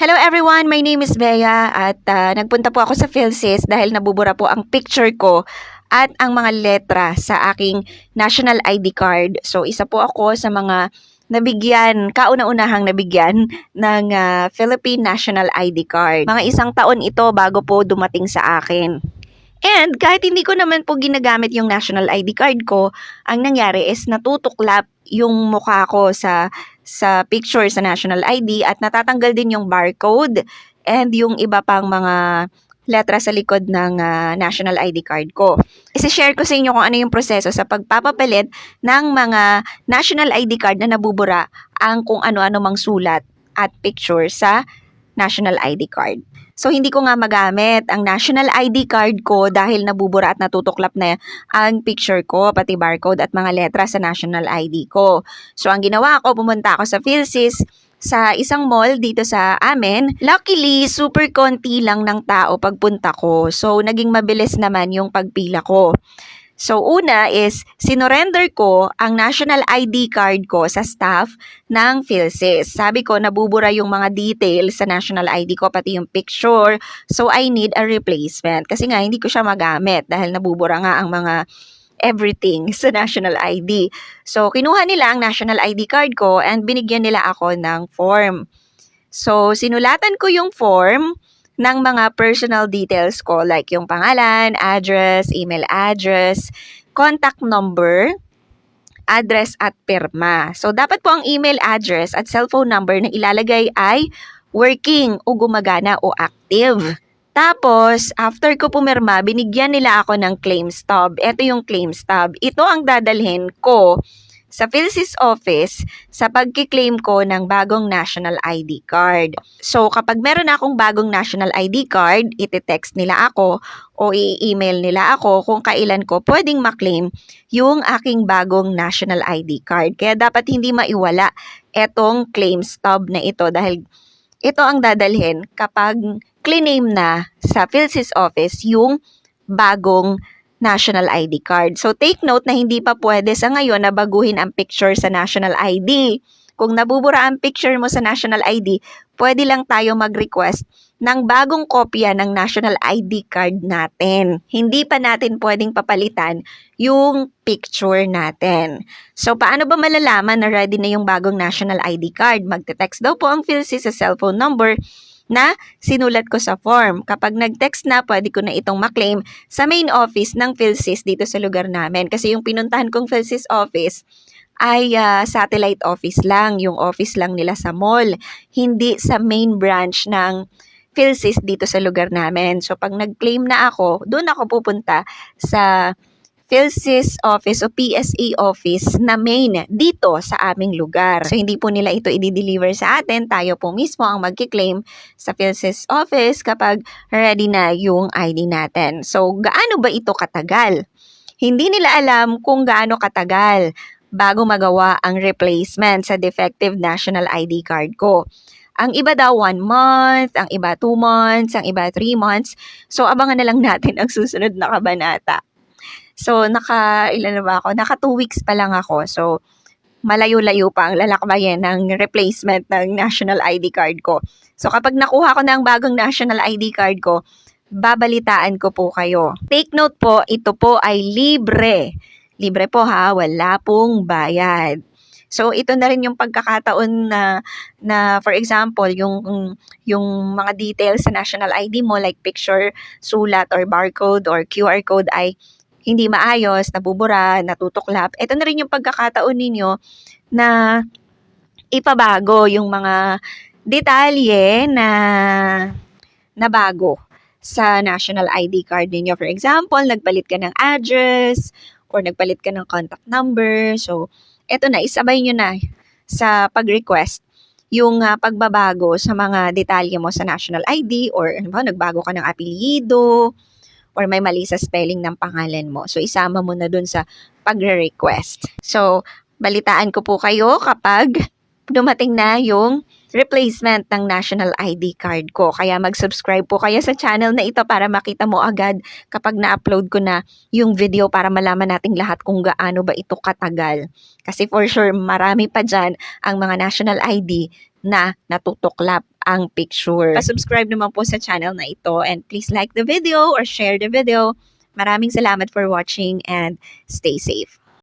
Hello everyone, my name is Bea at ah, nagpunta po ako sa PhilSys dahil nabubura po ang picture ko at ang mga letra sa aking national ID card. So isa po ako sa mga nabigyan, kauna-unahang nabigyan ng ah, Philippine National ID card. Mga isang taon ito bago po dumating sa akin. And kahit hindi ko naman po ginagamit yung national ID card ko, ang nangyari is natutuklap yung mukha ko sa sa picture sa national ID at natatanggal din yung barcode and yung iba pang mga letra sa likod ng ah, national ID card ko. Isi-share ko sa inyo kung ano yung proseso sa pagpapapalit ng mga national ID card na nabubura ang kung ano-ano mang sulat at picture sa national ID card. So, hindi ko nga magamit ang national ID card ko dahil nabubura at natutuklap na ang picture ko, pati barcode at mga letra sa national ID ko. So, ang ginawa ko, pumunta ako sa PhilSys sa isang mall dito sa amin. Luckily, super konti lang ng tao pagpunta ko. So, naging mabilis naman yung pagpila ko. So, una is, sinorender ko ang national ID card ko sa staff ng PhilSys. Sabi ko, nabubura yung mga details sa national ID ko, pati yung picture. So, I need a replacement. Kasi nga, hindi ko siya magamit dahil nabubura nga ang mga everything sa national ID. So, kinuha nila ang national ID card ko and binigyan nila ako ng form. So, sinulatan ko yung form ng mga personal details ko like yung pangalan, address, email address, contact number, address at pirma. So, dapat po ang email address at cellphone number na ilalagay ay working o gumagana o active. Tapos, after ko pumirma, binigyan nila ako ng claim stub. Ito yung claim stub. Ito ang dadalhin ko sa PhilSys office sa pagkiklaim ko ng bagong national ID card. So, kapag meron akong bagong national ID card, iti-text nila ako o i-email nila ako kung kailan ko pwedeng maklaim yung aking bagong national ID card. Kaya dapat hindi maiwala etong claim stub na ito dahil ito ang dadalhin kapag claim na sa PhilSys office yung bagong national ID card. So take note na hindi pa pwede sa ngayon na baguhin ang picture sa national ID. Kung nabubura ang picture mo sa national ID, pwede lang tayo mag-request ng bagong kopya ng national ID card natin. Hindi pa natin pwedeng papalitan yung picture natin. So, paano ba malalaman na ready na yung bagong national ID card? Magte-text daw po ang PhilSys sa cellphone number na sinulat ko sa form. Kapag nag-text na, pwede ko na itong maklaim sa main office ng PhilSys dito sa lugar namin. Kasi yung pinuntahan kong PhilSys office ay ah, satellite office lang, yung office lang nila sa mall, hindi sa main branch ng PhilSys dito sa lugar namin. So pag nag-claim na ako, doon ako pupunta sa PhilSys office o PSA office na main dito sa aming lugar. So hindi po nila ito i-deliver sa atin, tayo po mismo ang magki-claim sa PhilSys office kapag ready na yung ID natin. So gaano ba ito katagal? Hindi nila alam kung gaano katagal bago magawa ang replacement sa defective national ID card ko. Ang iba daw one month, ang iba two months, ang iba three months. So abangan na lang natin ang susunod na kabanata. So naka ilan na ba ako? Naka two weeks pa lang ako. So malayo-layo pa ang lalakbayin ng replacement ng national ID card ko. So kapag nakuha ko na ang bagong national ID card ko, babalitaan ko po kayo. Take note po, ito po ay libre. Libre po ha, wala pong bayad. So ito na rin yung pagkakataon na na for example, yung yung mga details sa national ID mo like picture, sulat or barcode or QR code ay hindi maayos, nabubura, natutuklap. Ito na rin yung pagkakataon ninyo na ipabago yung mga detalye na na bago sa national ID card ninyo. For example, nagpalit ka ng address or nagpalit ka ng contact number. So, eto na, isabay nyo na sa pag-request yung ah, pagbabago sa mga detalye mo sa national ID or ano ba, nagbago ka ng apelyido or may mali sa spelling ng pangalan mo. So, isama mo na dun sa pagre-request. So, balitaan ko po kayo kapag dumating na yung replacement ng national ID card ko. Kaya mag-subscribe po kayo sa channel na ito para makita mo agad kapag na-upload ko na yung video para malaman nating lahat kung gaano ba ito katagal. Kasi for sure, marami pa dyan ang mga national ID na natutuklap ang picture. Pa-subscribe naman po sa channel na ito and please like the video or share the video. Maraming salamat for watching and stay safe.